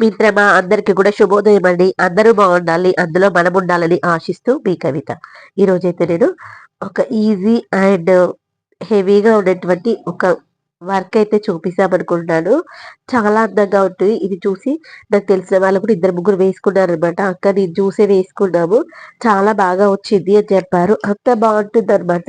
మిత్రమా అందరికి కూడా శుభోదయం అండి. అందరూ బాగుండాలి అందులో మనం ఉండాలని ఆశిస్తూ మీ కవిత. ఈరోజైతే నేను ఒక ఈజీ అండ్ హెవీగా ఉన్నటువంటి ఒక వర్క్ అయితే చూపిస్తామనుకుంటున్నాను. చాలా అందంగా ఉంటుంది. ఇది చూసి నాకు తెలిసిన వాళ్ళు కూడా ఇద్దరు ముగ్గురు వేసుకున్నారు అనమాట అక్క నేను చూసే వేసుకున్నాము. చాలా బాగా వచ్చింది అని చెప్పారు. అంత బాగుంటుంది అనమాట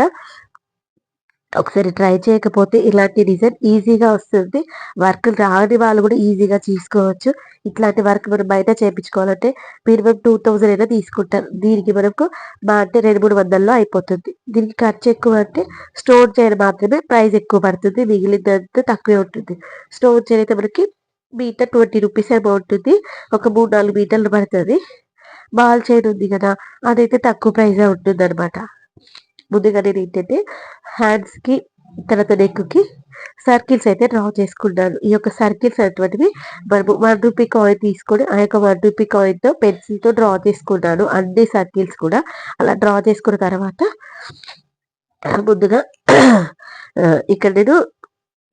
ఒకసారి ట్రై చేయకపోతే ఇలాంటి డిజైన్ ఈజీగా వస్తుంది. వర్క్ రాని వాళ్ళు కూడా ఈజీగా తీసుకోవచ్చు ఇట్లాంటి వర్క్ మనం బయట చేయించుకోవాలంటే మినిమం టూ థౌజండ్ అయినా తీసుకుంటారు. దీనికి మనకు మా అంటే రెండు మూడు వందల్లో అయిపోతుంది. దీనికి ఖర్చు ఎక్కువ అంటే స్టోర్ చేయడం మాత్రమే ప్రైస్ ఎక్కువ పడుతుంది. మిగిలినంత తక్కువే ఉంటుంది. స్టోర్ అయితే మనకి మీటర్ ట్వంటీ రూపీస్ ఏమో ఉంటుంది. ఒక మూడు నాలుగు మీటర్లు పడుతుంది. బాల్ చైన్ ఉంది కదా అదైతే తక్కువ ప్రైజే ఉంటుంది అనమాట ముందుగా నేను ఏంటంటే హ్యాండ్స్కి తర్వాత నెక్కి సర్కిల్స్ అయితే డ్రా చేసుకున్నాను ఈ యొక్క సర్కిల్స్ అనేటువంటివి మనము వన్ రూపీ కాయిన్ తీసుకొని ఆ యొక్క వన్ రూపీ కాయిన్తో పెన్సిల్తో డ్రా చేసుకున్నాను అన్ని సర్కిల్స్ కూడా అలా డ్రా చేసుకున్న తర్వాత ముందుగా ఇక్కడ నేను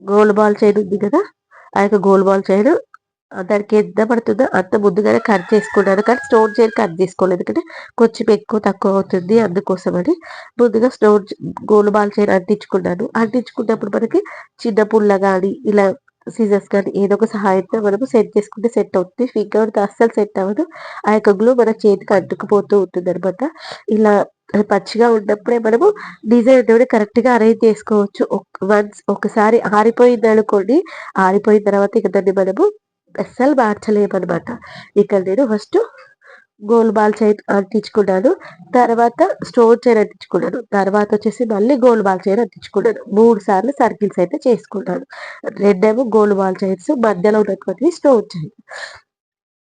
గోల్ బాల్ చైన్ ఉంది కదా ఆ యొక్క గోల్ బాల్ చైన్ దానికి ఎంత పడుతుందో అంత ముందుగానే కట్ చేసుకున్నాను. కానీ స్టోన్ చైన్ కట్ చేసుకోలేదు. ఎందుకంటే కొంచెం ఎక్కువ తక్కువ అవుతుంది అందుకోసమని ముందుగా స్టోన్ గోలుబాల్ చైన్ అంటించుకున్నాను. అంటించుకున్నప్పుడు మనకి చిన్న పుల్ల కానీ ఇలా సీజర్స్ కానీ ఏదో ఒక సహాయంతో మనము సెట్ చేసుకుంటే సెట్ అవుతుంది. ఫింగర్ అస్సలు సెట్ అవ్వదు. ఆ యొక్క గ్లూ మన చేతికి అంటుకుపోతూ ఉంటుంది అనమాట ఇలా పచ్చిగా ఉన్నప్పుడే మనము డిజైన్ అనేది కరెక్ట్గా అరేంజ్ చేసుకోవచ్చు. వన్స్ ఒకసారి ఆరిపోయింది అనుకోండి ఆరిపోయిన తర్వాత ఇక దాన్ని మనము అస్సలు మార్చలేము అనమాట ఇక్కడ నేను ఫస్ట్ గోల్ బాల్ చైన్ అంటించుకున్నాను. తర్వాత స్టోన్ చైన్ అంటించుకున్నాను. తర్వాత వచ్చేసి మళ్ళీ గోల్ బాల్ చైన్ అంటించుకున్నాను. మూడు సార్లు సర్కిల్స్ అయితే చేసుకున్నాను. రెండేమో గోల్ బాల్ చైన్స్ మధ్యలో ఉన్నటువంటి స్టోన్ చైన్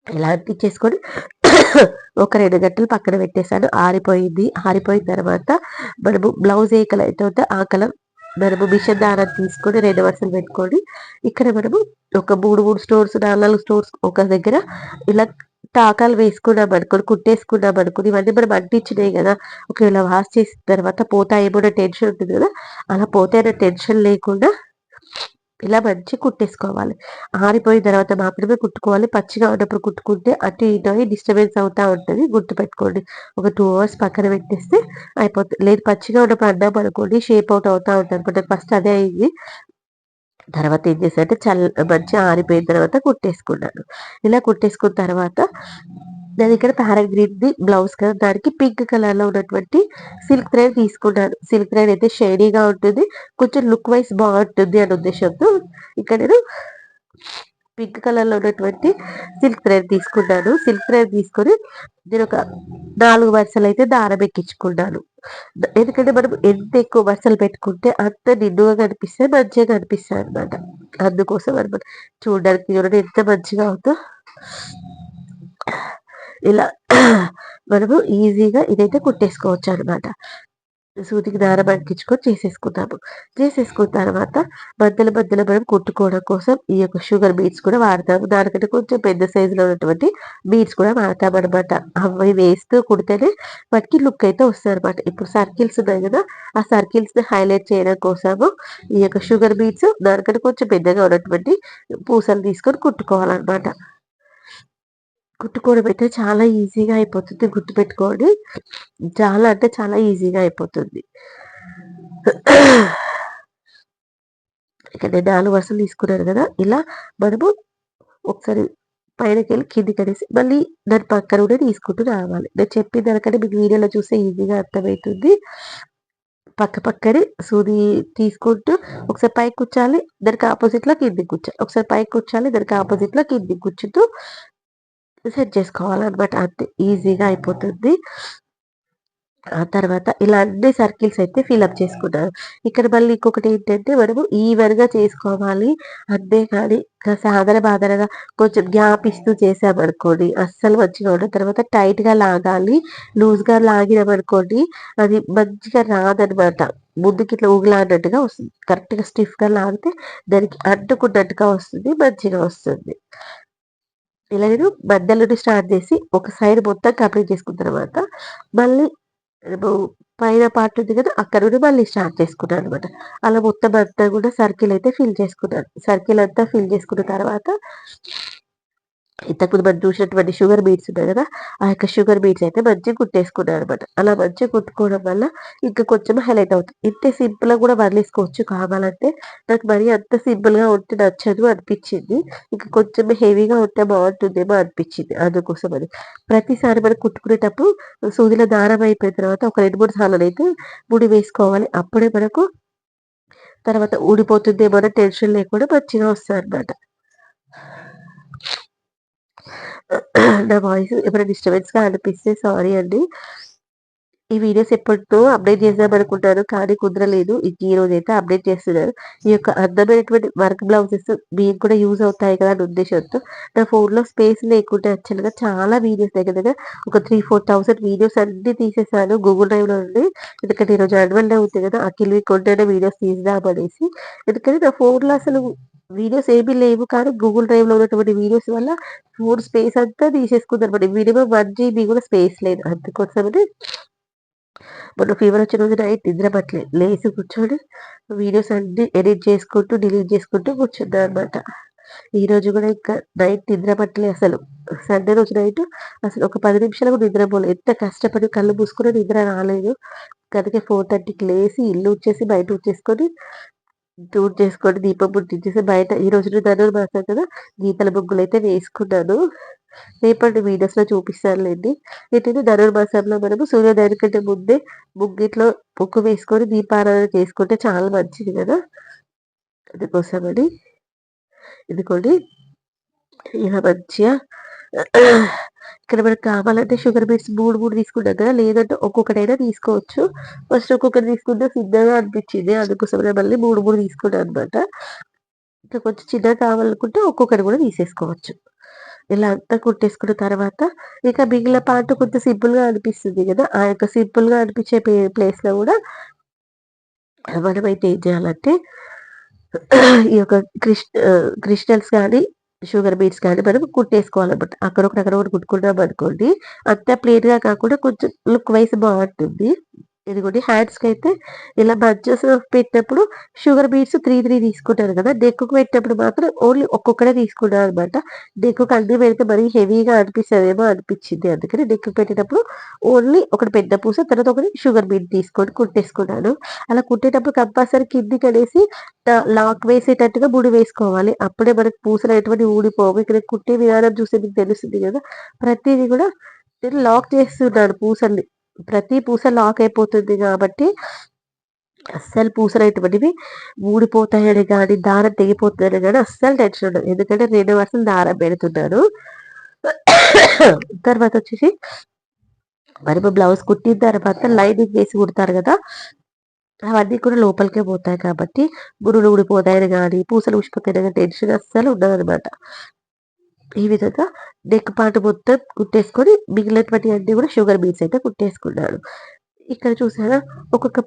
ఇలా అంటించేసుకొని ఒక రెండు గంటలు పక్కన పెట్టేశాను. ఆరిపోయింది. ఆరిపోయిన తర్వాత మనము బ్లౌజ్ ఏ కలర్ అయితే ఉంటే ఆ కలర్ మనము మిషన్ దారాన్ని తీసుకొని రెండు వరుసలు పెట్టుకొని ఇక్కడ మనము ఒక మూడు మూడు స్టోర్స్ నాలుగు స్టోర్స్ ఒక దగ్గర ఇలా టాకాలు వేసుకున్నాం అనుకోని కుట్టేసుకున్నాం అనుకుని ఇవన్నీ మనం అంటించినాయి కదా. ఒకవేళ వాష్ చేసిన తర్వాత పోతాయేమో టెన్షన్ ఉంటుంది కదా. అలా పోతే టెన్షన్ లేకుండా ఇలా మంచి కుట్టేసుకోవాలి. ఆరిపోయిన తర్వాత మాత్రమే కుట్టుకోవాలి. పచ్చిగా ఉన్నప్పుడు కుట్టుకుంటే అటు ఇటు డిస్టర్బెన్స్ అవుతా ఉంటుంది. గుర్తు పెట్టుకోండి. ఒక టూ అవర్స్ పక్కన పెట్టేస్తే అయిపోతుంది లేదు పచ్చిగా ఉన్నప్పుడు అన్నాం అనుకోండి షేప్ అవుట్ అవుతా ఉంటుంది అనుకుంటే ఫస్ట్ అదే అయింది. తర్వాత ఏం చేశానంటే చల్ల మంచిగా ఆరిపోయిన తర్వాత కుట్టేసుకున్నాను. ఇలా కుట్టేసుకున్న తర్వాత నేను ఇక్కడ ప్యారెట్ గ్రీన్ది బ్లౌజ్ కదా దానికి పింక్ కలర్లో ఉన్నటువంటి సిల్క్ థ్రెడ్ తీసుకున్నాను. సిల్క్ థ్రెడ్ అయితే షైనీగా ఉంటుంది కొంచెం లుక్ వైజ్ బాగుంటుంది అనే ఉద్దేశంతో ఇక్కడ నేను పింక్ కలర్లో ఉన్నటువంటి సిల్క్ థ్రెడ్ తీసుకున్నాను. సిల్క్ థ్రెడ్ తీసుకొని నేను ఒక నాలుగు వరుసలు అయితే దారం ఎక్కించుకున్నాను. ఎందుకంటే మనం ఎంత ఎక్కువ వరుసలు పెట్టుకుంటే అంత నిండుగా కనిపిస్తే మంచిగా కనిపిస్తాయి అనమాట అందుకోసం అనమాట చూడడానికి చూడండి ఎంత మంచిగా అవుతుందో ఇలా మనము ఈజీగా ఇదైతే కుట్టేసుకోవచ్చు అనమాట సూదికి దారం అంటించుకొని చేసేసుకుంటాము చేసేసుకున్న తర్వాత మధ్యలో మధ్యలో మనం కుట్టుకోవడం కోసం ఈ యొక్క షుగర్ బీట్స్ కూడా వాడతాము. దానికంటే కొంచెం పెద్ద సైజులో ఉన్నటువంటి బీట్స్ కూడా వాడతాం అనమాట అవి వేస్తూ కుడితేనే వాటికి లుక్ అయితే వస్తుంది అనమాట ఇప్పుడు సర్కిల్స్ ఉన్నాయి కదా ఆ సర్కిల్స్ని హైలైట్ చేయడం కోసము ఈ యొక్క షుగర్ బీట్స్ దానికంటే కొంచెం పెద్దగా ఉన్నటువంటి పూసలు తీసుకొని కుట్టుకోవాలన్నమాట. కుట్టుకోవడం అయితే చాలా ఈజీగా అయిపోతుంది. గుర్తుపెట్టుకోండి. చాలా అంటే చాలా ఈజీగా అయిపోతుంది. ఇక్కడ నేను నాలుగు వరుసలు తీసుకున్నాను కదా. ఇలా మనము ఒకసారి పైనకి వెళ్ళి కిందికి అనేసి మళ్ళీ దాని పక్కన కూడా తీసుకుంటూ రావాలి. నేను చెప్పిన దానికంటే మీకు వీడియోలో చూస్తే ఈజీగా అర్థమవుతుంది. పక్క పక్కనే సూది తీసుకుంటూ ఒకసారి పైకి కూర్చాలి. దానికి ఆపోజిట్లో కిందికి కూర్చాలి ఒకసారి పైకి కూర్చాలి. దానికి ఆపోజిట్లో కిందికి కూర్చుంటూ సెట్ చేసుకోవాలన్నమాట అంతే ఈజీగా అయిపోతుంది. ఆ తర్వాత ఇలా అన్ని సర్కిల్స్ అయితే ఫిలప్ చేసుకున్నాను. ఇక్కడ మళ్ళీ ఇంకొకటి ఏంటంటే మనము ఈవెన్గా చేసుకోవాలి. అంతే కానీ సాధన బాధనగా కొంచెం గ్యాప్ ఇస్తూ చేసామనుకోండి అస్సలు మంచిగా ఉన్న తర్వాత టైట్గా లాగాలి. లూజ్గా లాగినామనుకోండి అది మంచిగా రాదనమాట. ముందుకి ఇట్లా ఊగిలాడినట్టుగా వస్తుంది. కరెక్ట్గా స్టిఫ్గా లాగితే దానికి అంటుకున్నట్టుగా వస్తుంది. మంచిగా వస్తుంది. ఇలా నేను మధ్యలో స్టార్ట్ చేసి ఒక సైడ్ మొత్తం కంప్లీట్ చేసుకున్న తర్వాత మళ్ళీ పైన పార్ట్ ఉంది కదా అక్కడ నుండి మళ్ళీ స్టార్ట్ చేసుకున్నాను అనమాట అలా మొత్తం అంతా కూడా సర్కిల్ అయితే ఫిల్ చేసుకున్నాను సర్కిల్ అంతా ఫిల్ చేసుకున్న తర్వాత ఇంతకుముందు మనం చూసినటువంటి షుగర్ బీట్స్ ఉన్నాయి కదా ఆ యొక్క షుగర్ బీట్స్ అయితే మంచిగా కుట్టేసుకున్నాను అనమాట అలా మంచిగా కుట్టుకోవడం వల్ల ఇంకా కొంచెం హైలైట్ అవుతుంది. ఇంతే సింపుల్గా కూడా వదిలేసుకోవచ్చు. కావాలంటే నాకు మరీ అంత సింపుల్గా ఉంటే నచ్చదు అనిపించింది. ఇంకా కొంచెం హెవీగా ఉంటే బాగుంటుందేమో అనిపించింది. అందుకోసం అది ప్రతిసారి మనం కుట్టుకునేటప్పుడు సూదిలో దారం అయిపోయిన తర్వాత ఒక రెండు మూడు సార్లు అయితే ముడి వేసుకోవాలి. అప్పుడే మనకు తర్వాత ఊడిపోతుందేమో అనే టెన్షన్ లేకుండా మంచిగా వస్తుంది అనమాట నా వాయిస్ ఏమైనా డిస్టర్బెన్స్‌గా అనిపిస్తే సారీ అండి. ఈ వీడియోస్ ఎప్పటితో అప్డేట్ చేద్దాం అనుకుంటాను. కానీ కుదరలేదు. ఈ రోజు అయితే అప్డేట్ చేస్తున్నాను. ఈ యొక్క అందమైనటువంటి వర్క్ బ్లౌజెస్ మీకు కూడా యూజ్ అవుతాయి కదా! అని ఉద్దేశంతో నా ఫోన్‌లో స్పేస్ లేకుంటే యాక్చువల్‌గా చాలా వీడియోస్ దగ్గర దగ్గర ఒక 3, 4000 వీడియోస్ అన్నీ తీసేసాను గూగుల్ డ్రైవ్‌లో నుండి. ఎందుకంటే ఈరోజు యాన్యువల్ డే ఉంది కదా! అఖిల్‌వి కొన్నైనా వీడియోస్ తీద్దామనేసి. ఎందుకంటే నా ఫోన్‌లో అసలు వీడియోస్ ఏమీ లేవు. కానీ గూగుల్ డ్రైవ్‌లో ఉన్నటువంటి వీడియోస్ వల్ల ఫోన్ స్పేస్ అంతా తీసేసుకుందనమాట. మినిమమ్ 1 జీబీ కూడా స్పేస్ లేదు. అందుకోసమని మొన్న ఫీవర్ వచ్చిన రోజు నైట్ నిద్ర లేచి కూర్చొని వీడియోస్ అన్ని ఎడిట్ చేసుకుంటూ, డిలీట్ చేసుకుంటూ కూర్చున్నా అనమాట. ఈరోజు కూడా ఇంకా నైట్ నిద్ర పట్టలే అసలు. సండే రోజు నైట్ అసలు ఒక పది నిమిషాలు కూడా నిద్రపోలే. ఎంత కష్టపడి కళ్ళు మూసుకుని నిద్ర రాలేదు. అందుకే 4:30కి లేసి ఇల్లు వచ్చేసి బయట వచ్చేసుకొని టూర్ చేసుకొని దీపం ముట్టించేసి బయట ఈ రోజున ధనుర్ మాసం కదా! గీతల అయితే వేసుకున్నాను. రేపటి వీడియోస్‌లో చూపిస్తానులేండి ఏంటంటే ధనుర్మాసంలో మనము సూర్యోదయం కంటే ముందే ముగ్గిట్లో ముగ్గు వేసుకొని దీపారాధన చేసుకుంటే చాలా మంచిది కదా! అందుకోసమని ఇదిగోండి ఇలా మంచిగా ఇక్కడ మనకు కావాలంటే షుగర్ బీట్స్ 3, 3 తీసుకున్నాం కదా! లేదంటే ఒక్కొక్కటైనా తీసుకోవచ్చు. ఫస్ట్ ఒక్కొక్కటి తీసుకుంటే చిన్నగా అనిపించింది. అందుకోసమే మళ్ళీ మూడు మూడు తీసుకున్నాను అనమాట. ఇంకా కొంచెం చిన్నగా కావాలనుకుంటే ఒక్కొక్కటి కూడా తీసేసుకోవచ్చు. ఇలా అంతా కుట్టేసుకున్న తర్వాత ఇక మిగిలిన పాట కొంచెం సింపుల్‌గా అనిపిస్తుంది కదా! ఆ యొక్క సింపుల్‌గా అనిపించే ప్లే ప్లేస్‌లో కూడా మనమైతే ఏం చేయాలంటే ఈ యొక్క క్రిస్ క్రిస్టల్స్ కానీ షుగర్ బీట్స్ కానీ మనం కుట్టేసుకోవాలన్నమాట. అక్కడొకటి, అక్కడ ఒకటి కుట్టుకుంటాం అనుకోండి అంత ప్లేన్గా కాకుండా కొంచెం లుక్ వైస్ బాగుంటుంది ఇదిగోండి అయితే ఇలా బంచెస్ పెట్టినప్పుడు షుగర్ బీట్స్ 3, 3 తీసుకుంటాను కదా! డెక్కుకు పెట్టినప్పుడు మాత్రం ఓన్లీ ఒక్కొక్కటే తీసుకున్నాను అనమాట. నెక్‌కి అన్ని పెడితే మరీ హెవీగా అనిపిస్తుందేమో అనిపించింది. అందుకని డెక్కు పెట్టేటప్పుడు ఓన్లీ ఒకటి పెద్ద పూస, తర్వాత ఒకటి షుగర్ బీట్ తీసుకొని కుట్టేసుకున్నాను. అలా కుట్టేటప్పుడు కంపల్సరీ కిందికి అనేసి లాక్ వేసేటట్టుగా ముడి వేసుకోవాలి. అప్పుడే మనకు పూసలు ఎటువంటి ఊడిపోవు. ఇక్కడ కుట్టే విధానం చూస్తే మీకు తెలుస్తుంది కదా! ప్రతిదీ కూడా నేను లాక్ చేస్తున్నాను పూసల్ని. ప్రతి పూస లాక్ అయిపోతుంది కాబట్టి అస్సలు పూసలైనటువంటివి ఊడిపోతాయని కానీ దారం తెగిపోతుందని కానీ అస్సలు టెన్షన్ ఉండదు. ఎందుకంటే రెండు వర్షం దారం పెడుతున్నాను. తర్వాత వచ్చేసి మరి బ్లౌజ్ కుట్టిన తర్వాత లైనింగ్ వేసి కుడతారు కదా! అవన్నీ కూడా లోపలికే పోతాయి కాబట్టి ముడులు ఊడిపోతాయని కానీ పూసలు ఊసిపోతాయని కానీ టెన్షన్ అస్సలు ఉండదనమాట. ఈ విధంగా నెక్ పార్ట్ మొత్తం కుట్టేసుకొని మిగిలినటువంటి అన్ని కూడా షుగర్ బీన్స్ అయితే కుట్టేసుకున్నాను. ఇక్కడ చూసారా ఒక్కొక్క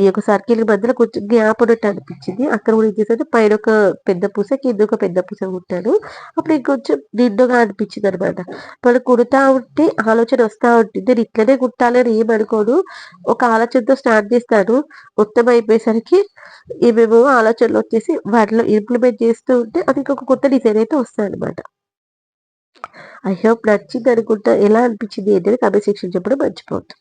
ఈ యొక్క సర్కిల్ మధ్యలో కొంచెం గ్యాప్ ఉన్నట్టు అనిపించింది. అక్కడ కూడా ఏం చేశాను పైన ఒక పెద్ద పూస, కింద ఒక పెద్ద పూస కుట్టాను. అప్పుడు ఇంకొంచెం నిండుగా అనిపించింది అనమాట మనం కుడతా ఉంటే ఆలోచన వస్తూ ఉంటుంది. నేను ఇట్లనే కుట్టాలని ఏమనుకోను. ఒక ఆలోచనతో స్టార్ట్ చేస్తాను. మొత్తం అయిపోయేసరికి ఏమేమో ఆలోచనలు వచ్చేసి వాటిలో ఇంప్లిమెంట్ చేస్తూ ఉంటే అది ఇంకొక కొత్త డిజైన్ అయితే వస్తదనమాట. ఐ హోప్ నచ్చింది అనుకుంటా ఎలా అనిపించింది ఏంటి అని కామెంట్ చెప్పడం మర్చిపోవద్దు.